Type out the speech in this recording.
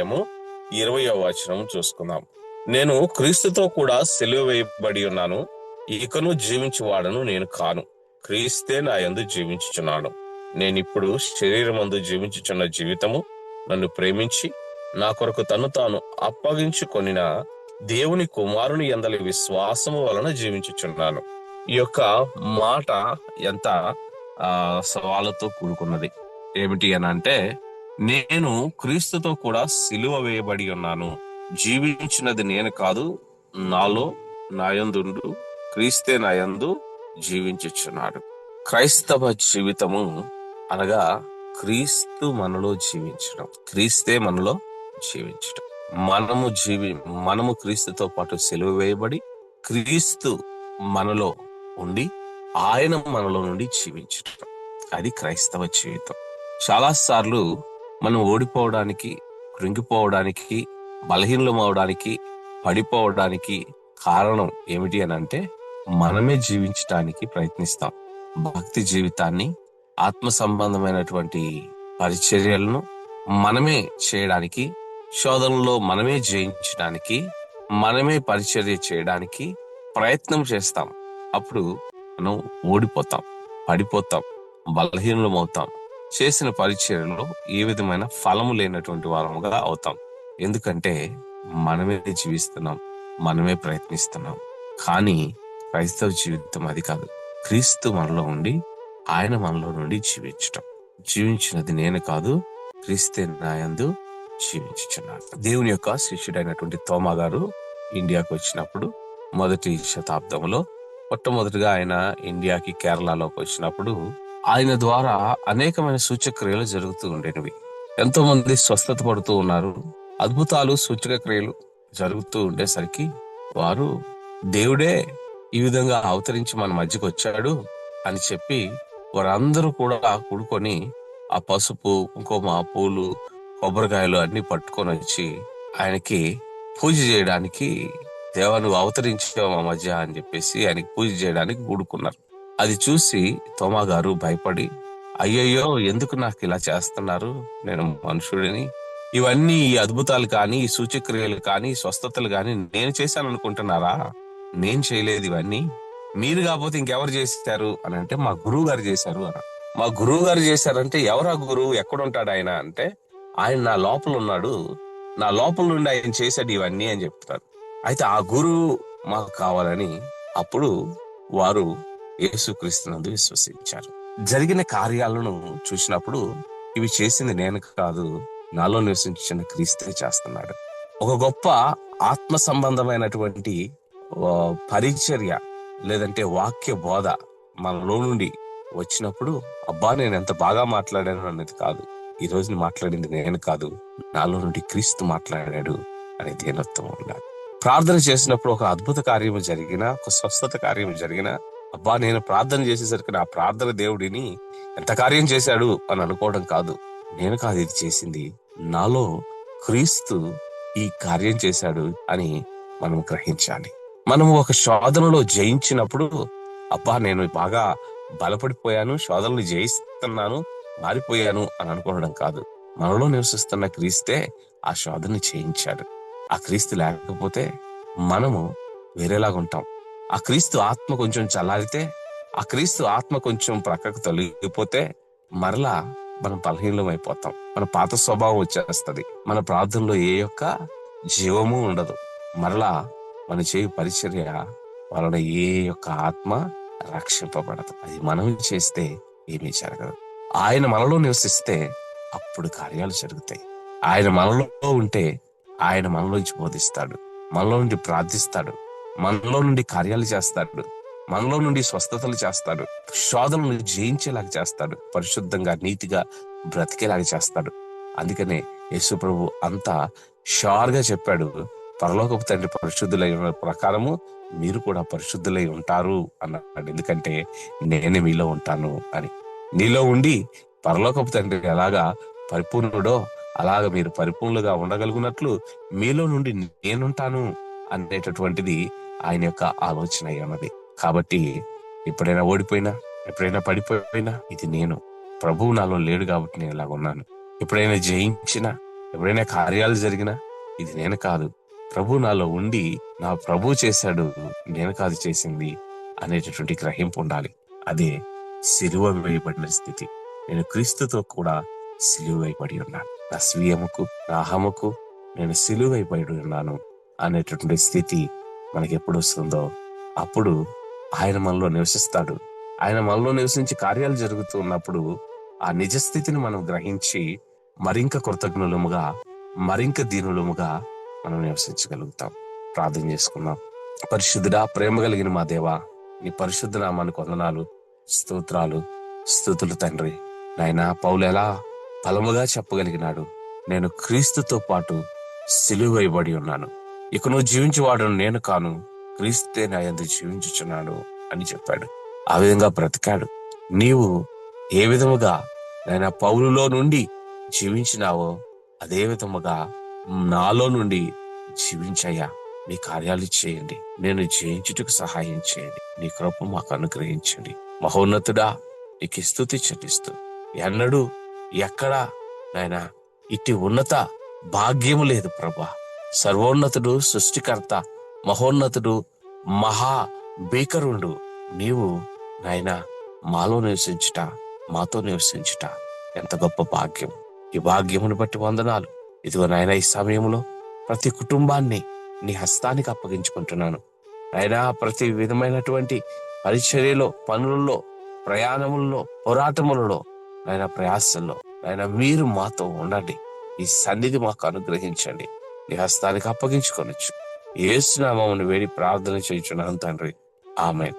అధ్యాయము ఇరవయో వచనం చూసుకుందాం. నేను క్రీస్తుతో కూడా సెలవు వేయబడి ఉన్నాను. ఇకను జీవించువాడను నేను కాను. క్రీస్తే నా యందు జీవించుచున్నాను. నేను ఇప్పుడు శరీరం అందు జీవించుచున్న జీవితము నన్ను ప్రేమించి నా కొరకు తను తాను అప్పగించుకొనిన దేవుని కుమారుని ఎందలి విశ్వాసము వలన జీవించుచున్నాను. ఈ యొక్క మాట ఎంత ఆ సవాళ్ళతో కూడుకున్నది. ఏమిటి అని అంటే నేను క్రీస్తుతో కూడా సిలువ వేయబడి ఉన్నాను. జీవించినది నేను కాదు నాలో నాయందుండు క్రీస్తే నాయందు జీవించుచున్నాడు. క్రైస్తవ జీవితము అనగా క్రీస్తు మనలో జీవించడం క్రీస్తే మనలో జీవించడం. మనము జీవి మనము క్రీస్తుతో పాటు సెలవు వేయబడి క్రీస్తు మనలో ఉండి ఆయన మనలో నుండి జీవించడం. అది క్రైస్తవ జీవితం. చాలా సార్లు మనం ఓడిపోవడానికి కృంగిపోవడానికి బలహీనం అవడానికి పడిపోవడానికి కారణం ఏమిటి అని అంటే మనమే జీవించడానికి ప్రయత్నిస్తాం. భక్తి జీవితాన్ని ఆత్మ సంబంధమైనటువంటి పరిచర్యలను మనమే చేయడానికి శోధనలో మనమే జయించడానికి మనమే పరిచర్య చేయడానికి ప్రయత్నం చేస్తాం. అప్పుడు మనం ఓడిపోతాం పడిపోతాం బలహీనం అవుతాం చేసిన పరిచర్యలో ఏ విధమైన ఫలము లేనటువంటి వారముగా అవుతాం. ఎందుకంటే మనమే జీవిస్తున్నాం మనమే ప్రయత్నిస్తున్నాం. కానీ క్రైస్తవ జీవితం అది కాదు. క్రీస్తు మనలో ఉండి ఆయన మనలో నుండి జీవించటం. జీవించినది నేను కాదు క్రీస్తే నాయందు జీవించుచున్నాడు. దేవుని యొక్క శిష్యుడైనటువంటి తోమా గారు ఇండియాకు వచ్చినప్పుడు మొదటి శతాబ్దంలో మొట్టమొదటిగా ఆయన ఇండియాకి కేరళలోకి వచ్చినప్పుడు ఆయన ద్వారా అనేకమైన సూచక్రియలు జరుగుతూ ఉండేవి ఎంతో మంది స్వస్థత పడుతూ ఉన్నారు. అద్భుతాలు సూచక క్రియలు జరుగుతూ ఉండేసరికి వారు దేవుడే ఈ విధంగా అవతరించి మన మధ్యకు వచ్చాడు అని చెప్పి వారందరూ కూడా కూడుకొని ఆ పసుపు కుంకుమ పూలు కొబ్బరికాయలు అన్ని పట్టుకొని వచ్చి ఆయనకి పూజ చేయడానికి దేవా నువ్వు అవతరించావు మా మధ్య అని చెప్పేసి ఆయనకి పూజ చేయడానికి కూడుకున్నారు. అది చూసి తోమా గారు భయపడి అయ్యయ్యో ఎందుకు నాకు ఇలా చేస్తున్నారు? నేను మనుషుడిని. ఇవన్నీ ఈ అద్భుతాలు కానీ ఈ సూచక్రియలు కానీ స్వస్థతలు కానీ నేను చేశాను అనుకుంటున్నారా నేను చేయలేదు ఇవన్నీ. మీరు కాకపోతే ఇంకెవరు చేశారు? అని అంటే మా గురువు గారు చేశారు అని మా గురువు గారు చేశారంటే ఎవరా గురువు? ఎక్కడుంటాడు ఆయన? అంటే ఆయన నా లోపల ఉన్నాడు. నా లోపల నుండి ఆయన చేశాడు ఇవన్నీ అని చెప్తారు. అయితే ఆ గురువు మాకు కావాలని అప్పుడు వారు యేసుక్రీస్తునందు విశ్వసించారు. జరిగిన కార్యాలను చూసినప్పుడు ఇవి చేసింది నేను కాదు నాలో నివసించిన క్రీస్తే చేస్తున్నాడు. ఒక గొప్ప ఆత్మ సంబంధమైనటువంటి పరిచర్య లేదంటే వాక్య బోధ మనలో నుండి వచ్చినప్పుడు అబ్బా నేను ఎంత బాగా మాట్లాడాను అనేది కాదు. ఈ రోజు మాట్లాడింది నేను కాదు నాలో నుండి క్రీస్తు మాట్లాడాడు అనే దీనత్వం ఉండాలి. ప్రార్థన చేసినప్పుడు ఒక అద్భుత కార్యము జరిగినా ఒక స్వస్థత కార్యం జరిగినా అబ్బా నేను ప్రార్థన చేసేసరికి నా ప్రార్థన దేవుడిని ఎంత కార్యం చేశాడు అని అనుకోవడం కాదు. నేను కాదు ఇది చేసింది. నాలో క్రీస్తు ఈ కార్యం చేశాడు అని మనం గ్రహించాలి. మనము ఒక శోధనలో జయించినప్పుడు అబ్బా నేను బాగా బలపడిపోయాను శోధనలు జయిస్తున్నాను మారిపోయాను అని అనుకోవడం కాదు. మనలో నివసిస్తున్న క్రీస్తే ఆ శోధన చేయించాడు. ఆ క్రీస్తు లేకపోతే మనము వేరేలాగా ఉంటాం ఆ క్రీస్తు ఆత్మ కొంచెం చల్లారితే ఆ క్రీస్తు ఆత్మ కొంచెం ప్రక్కకు తొలగిపోతే మరలా మనం బలహీనం అయిపోతాం మన పాత స్వభావం వచ్చేస్తుంది. మన ప్రార్థనలో ఏ యొక్క జీవము ఉండదు. మరలా మన చేయి పరిచర్య వలన ఏ యొక్క ఆత్మ రక్షింపబడదు. అది మనం చేస్తే ఏమీ జరగదు. ఆయన మనలో నివసిస్తే అప్పుడు కార్యాలు జరుగుతాయి. ఆయన మనలో ఉంటే ఆయన మనలోంచి బోధిస్తాడు. మనలో నుండి ప్రార్థిస్తాడు. మనలో నుండి కార్యాలు చేస్తాడు. మనలో నుండి స్వస్థతలు చేస్తాడు. శోధనలు జయించేలాగా చేస్తాడు. పరిశుద్ధంగా నీతిగా బ్రతికేలాగా చేస్తాడు. అందుకనే యేసు ప్రభు అంతా షోర్గా చెప్పాడు. పరలోకపు తండ్రి పరిశుద్ధులై ఉన్న ప్రకారము మీరు కూడా పరిశుద్ధులై ఉంటారు అన్నాడు. ఎందుకంటే నేనే మీలో ఉంటాను అని. నీలో ఉండి పరలోకపు తండ్రి ఎలాగా పరిపూర్ణుడో అలాగ మీరు పరిపూర్ణులుగా ఉండగలుగునట్లు మీలో నుండి నేనుంటాను అనేటటువంటిది ఆయన యొక్క ఆలోచన అయి ఉన్నది కాబట్టి ఎప్పుడైనా ఓడిపోయినా ఎప్పుడైనా పడిపోయినా ఇది నేను. ప్రభువు నాలో లేడు కాబట్టి నేను ఇలాగ ఉన్నాను. ఎప్పుడైనా జయించినా ఎప్పుడైనా కార్యాలు జరిగినా ఇది నేను కాదు. ప్రభు నాలో ఉండి నా ప్రభు చేశాడు నేను కాదు చేసింది అనేటటువంటి గ్రహింపు ఉండాలి. అదే సిలువ వేయబడిన స్థితి. నేను క్రీస్తుతో కూడా సిలువైపడి ఉన్నాను. నా స్వీయముకు నా అహముకు నేను సిలువైపడి ఉన్నాను అనేటటువంటి స్థితి మనకి ఎప్పుడు వస్తుందో అప్పుడు ఆయన మనలో నివసిస్తాడు. ఆయన మనలో నివసించి కార్యాలు జరుగుతూ ఉన్నప్పుడు ఆ నిజ స్థితిని మనం గ్రహించి మరింక కృతజ్ఞులముగా మరింక దీనులముగా మనం నివసించగలుగుతాం. ప్రార్థన చేసుకుందాం. పరిశుద్ధుడా ప్రేమ కలిగిన మా దేవా నీ పరిశుద్ధ నామానికి వందనాలు స్తోత్రాలు స్థుతులు తండ్రి. నాయనా పౌలు ఎలా బలముగా చెప్పగలిగినాడు. నేను క్రీస్తుతో పాటు సిలువైబడి ఉన్నాను. ఇక నువ్వు జీవించేవాడను నేను కాను. క్రీస్తే నా యందు జీవించుచున్నాడు అని చెప్పాడు. ఆ విధంగా బ్రతికాడు. నీవు ఏ విధముగా నాయన పౌరులో నుండి జీవించినావో అదే విధముగా నాలో నుండి జీవించయ్యా. మీ కార్యాలు చేయండి. నేను జయించుటకు సహాయం చేయండి. నీ కృప మాకు అనుగ్రహించండి. మహోన్నతుడా నీకు స్థుతి చెల్లిస్తూ. ఎన్నడూ ఎక్కడా నాయన ఇట్టి ఉన్నత భాగ్యము లేదు ప్రభా. సర్వోన్నతుడు సృష్టికర్త మహోన్నతుడు మహా భీకరుండు. నీవు నాయన మాలో నివసించుట మాతో నివసించుట ఎంత గొప్ప భాగ్యం. ఈ భాగ్యమును బట్టి వందనాలు. ఇదిగో నాయన ఈ సమయంలో ప్రతి కుటుంబాన్ని నీ హస్తానికి అప్పగించుకుంటున్నాను. అయినా ప్రతి విధమైనటువంటి పరిచర్యలో పనులలో ప్రయాణములలో పోరాటములలో ఆయన ప్రయాసంలో ఆయన మీరు మాతో ఉండండి. ఈ సన్నిధి మాకు అనుగ్రహించండి. నీ హస్తానికి అప్పగించుకొనొచ్చు. ఏసునామమును వేడి ప్రార్థన చేయించున్నాను తండ్రి. ఆమె